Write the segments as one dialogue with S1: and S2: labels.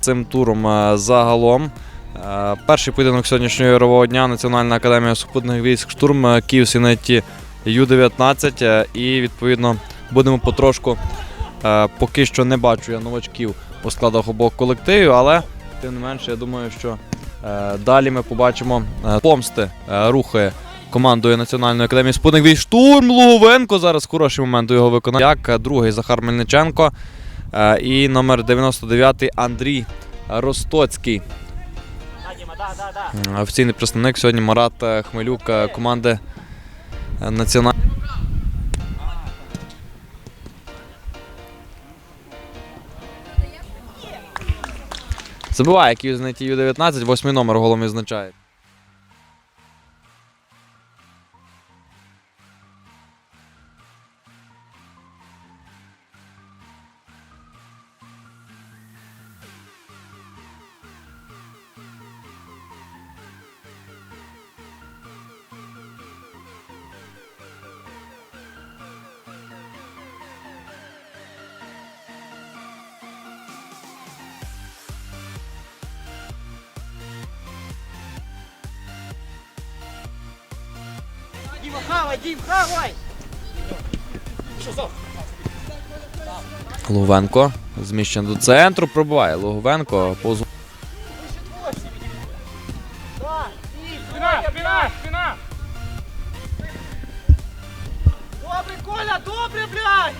S1: Цим туром е, загалом. Е, Перший поєдинок сьогоднішнього ігрового дня Національна академія сухопутних військ штурм е, Київ Сінеті Ю-19. е, І відповідно будемо потрошку. Поки що не бачу я новачків у складах обох колективів, але тим не менше, я думаю, що далі ми побачимо помсти рухи командою Національної академії сухопутних військ. Штурм Луговенко. Зараз хороший момент у його виконання. Як другий Захар Мельниченко. Е, І номер 99 Андрій Ростоцький. Офіційний представник сьогодні Марат е, Хмелюк е, команди Національної. Забиває Київ знайти Ю-19, восьмий номер голом відзначає.
S2: Дима, хавай, Дим, хавай!
S1: Луговенко зміщений до центру, пробиває Луговенко. Позу.
S2: Добрый, Коля, добрый, блядь!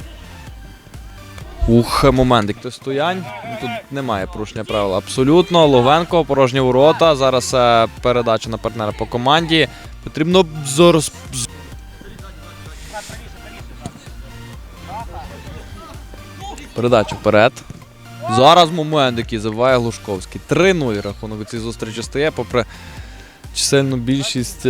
S1: Ух, момент, як то стоянь. Тут немає порушення правил. Абсолютно. Луговенко, порожні ворота. Зараз е, передача на партнера по команді. Потрібно зараз. Передача вперед. Зараз момент, який забиває Глушковський. 3-0 рахунок у цій зустрічі стає, попри чисельну більшість.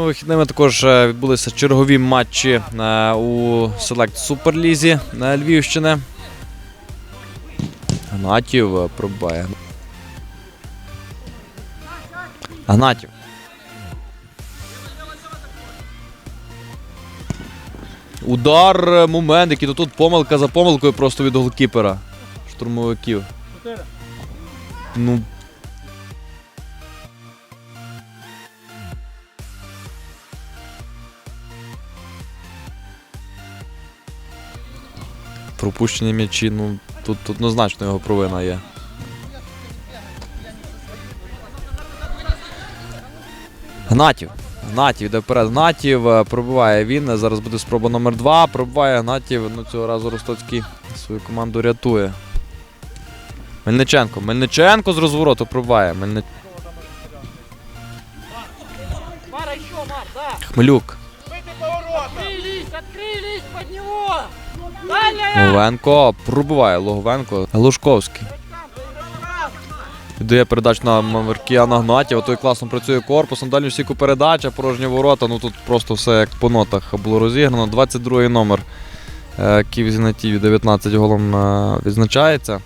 S1: Е, Ну, Вихідними також е, відбулися чергові матчі е, у Select Суперлізі на Львівщини. Гнатів е, пробиває. Гнатів. Удар, е, момент, який тут помилка за помилкою просто від голкіпера. Штурмовиків. Ну, пропущені м'ячі, ну тут, однозначно його провина є. Гнатів. Гнатів йде вперед. Гнатів е, пробиває він. Зараз буде спроба номер 2 Пробиває Гнатів. Ну цього разу Ростоцький свою команду рятує. Мельниченко. Мельниченко з розвороту пробиває. Мельни... Хмелюк.
S2: Открылись, открылись под него! Далее!
S1: пробуває пробиває Логовенко. Глушковський. Віддає передачу на Маркіана Гнатєва. Той класно працює корпусом. Далі всіку передача, порожні ворота. Ну тут просто все як по нотах було розіграно. 22-й номер Київ Зінатіві 19 голом е, відзначається.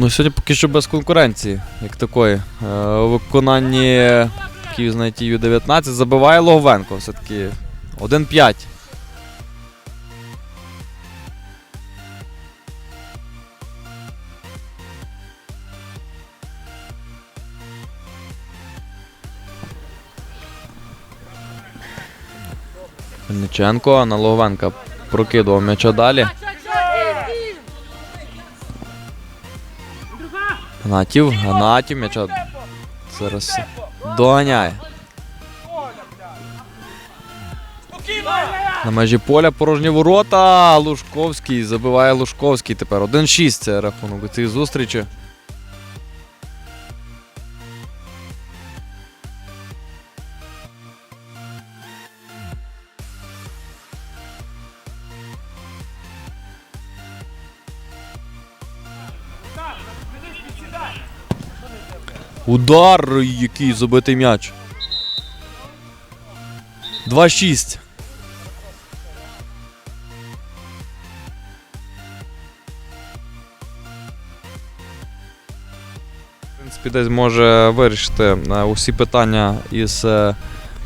S1: Ну, сьогодні поки що без конкуренції, як такої. Е, виконанні Київ знайти Ю-19 забиває Логовенко все-таки 1-5. Мельниченко на Логовенка прокидував м'яча далі. Гнатів, Гнатів, м'яча зараз доганяє. На межі поля порожні ворота. Лужковський забиває Лужковський тепер. 1-6 це рахунок цієї зустрічі. Удар, який забитий м'яч. 2-6. В принципі, десь може вирішити е, усі питання із е,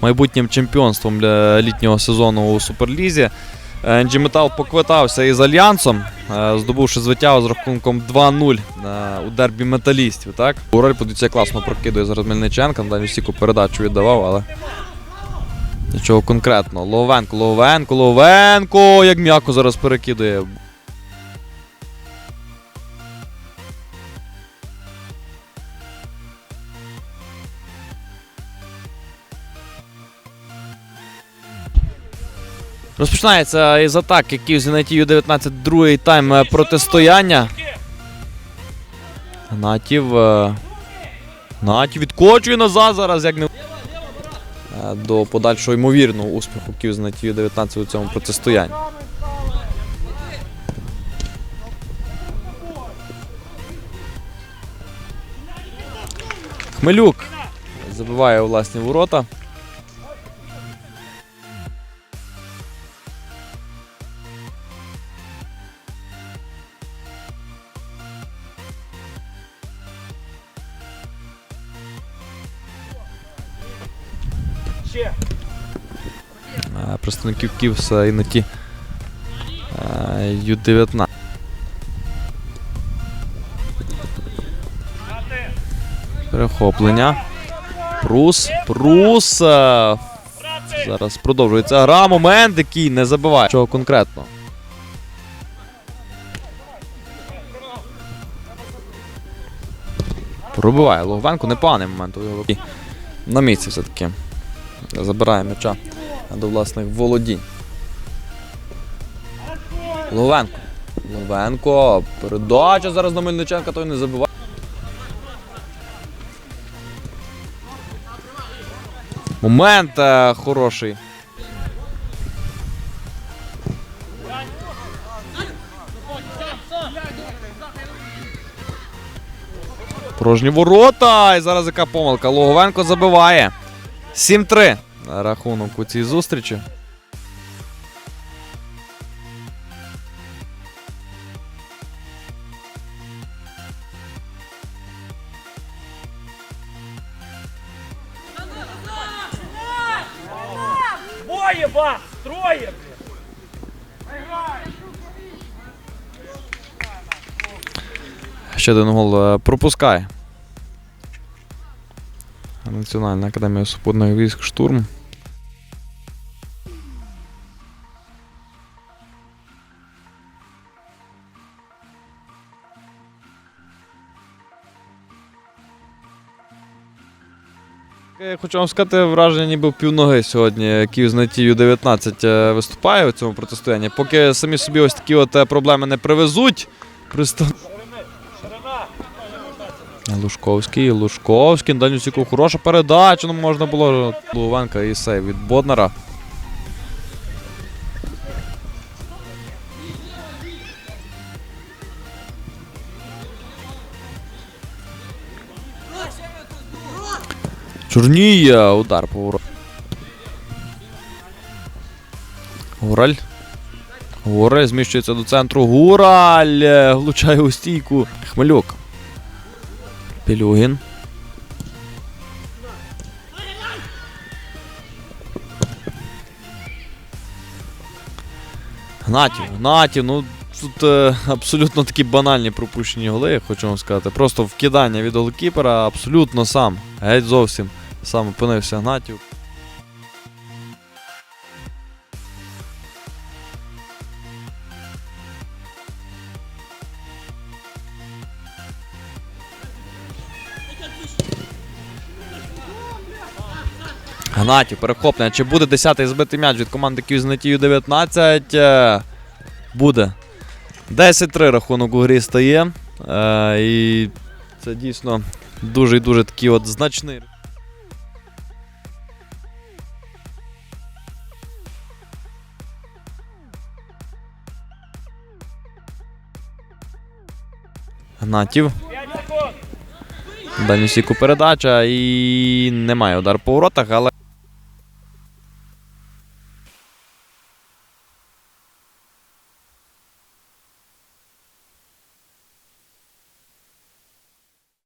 S1: майбутнім чемпіонством для літнього сезону у Суперлізі. NG Метал поквитався із Альянсом, е, здобувши звиття з рахунком 2-0 е, у дербі металістів. Так? Ураль, подивіться, класно прокидує зараз Мельниченка, далі всіку передачу віддавав, але нічого конкретного. Ловенко, Ловенко, Ловенко, як м'яко зараз перекидує. Розпочинається із атаки Київ ю 19 другий тайм е, протистояння. Гнатів. е, Гнатів відкочує назад зараз, як не. Е, До подальшого ймовірного успіху Київ ю 19 у цьому протистоянні. Хмелюк забиває власні ворота. Представників Київса і на ті е, Ю-19. Перехоплення. Прус. Прус. Зараз продовжується гра. Момент, який не забиває. Чого конкретно? Пробиває Логвенко, непоганий момент у його. На місці все-таки. Забирає м'яча до власних володінь. Ловенко. Ловенко. Передача зараз на Мельниченка, той не забиває. Момент е, хороший. Порожні ворота. І зараз яка помилка. Логовенко забиває. 7-3 рахунок у цій зустрічі.
S2: Двоє вас! Троє!
S1: Ще один гол е, пропускає. Національна академія супутних військ штурм. Я хочу вам сказати, враження ніби півноги сьогодні Київ з Ю 19 е, виступає у цьому протистоянні. Поки самі собі ось такі от е, проблеми не привезуть. Пристав... Лужковський, Лужковський, стійку хороша передача. Ну можна було Лувенка і сейв від Боднара. Чорнія, удар по ворот. Гураль. Гураль зміщується до центру. Гураль влучає у стійку. Хмелюк. Пілюгін. Гнатів, Гнатів, ну тут е, абсолютно такі банальні пропущені голи, я хочу вам сказати. Просто вкидання від голкіпера абсолютно сам. Геть зовсім сам опинився Гнатів. Гнатів, перехоплення. Чи буде 10-й збитий м'яч від команди Київ 19? Е, Буде. 10-3 рахунок у грі стає. Е, і це дійсно дуже і дуже такий от значний. Гнатів. Дальню сіку передача і немає удар по воротах, але